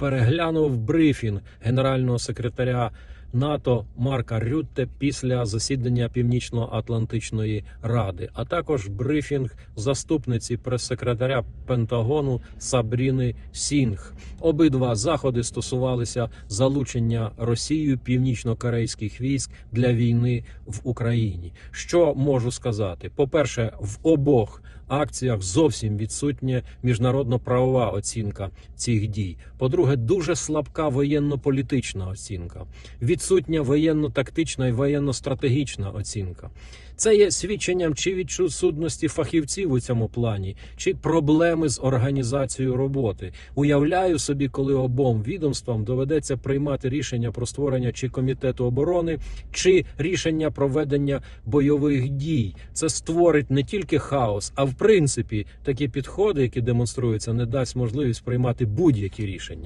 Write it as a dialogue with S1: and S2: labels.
S1: переглянув брифінг генерального секретаря НАТО Марка Рютте після засідання Північно-Атлантичної ради, а також брифінг заступниці прес-секретаря Пентагону Сабріни Сінг. Обидва заходи стосувалися залучення Росією північно-корейських військ для війни в Україні. Що можу сказати? По-перше, в обох акціях зовсім відсутня міжнародно-правова оцінка цих дій. По-друге, дуже слабка воєнно-політична оцінка, відсутня воєнно-тактична і воєнно-стратегічна оцінка. Це є свідченням чи відсутності фахівців у цьому плані, чи проблеми з організацією роботи. Уявляю собі, коли обом відомствам доведеться приймати рішення про створення чи комітету оборони, чи рішення про ведення бойових дій. Це створить не тільки хаос, а в принципі такі підходи, які демонструються, не дасть можливість приймати будь-які рішення.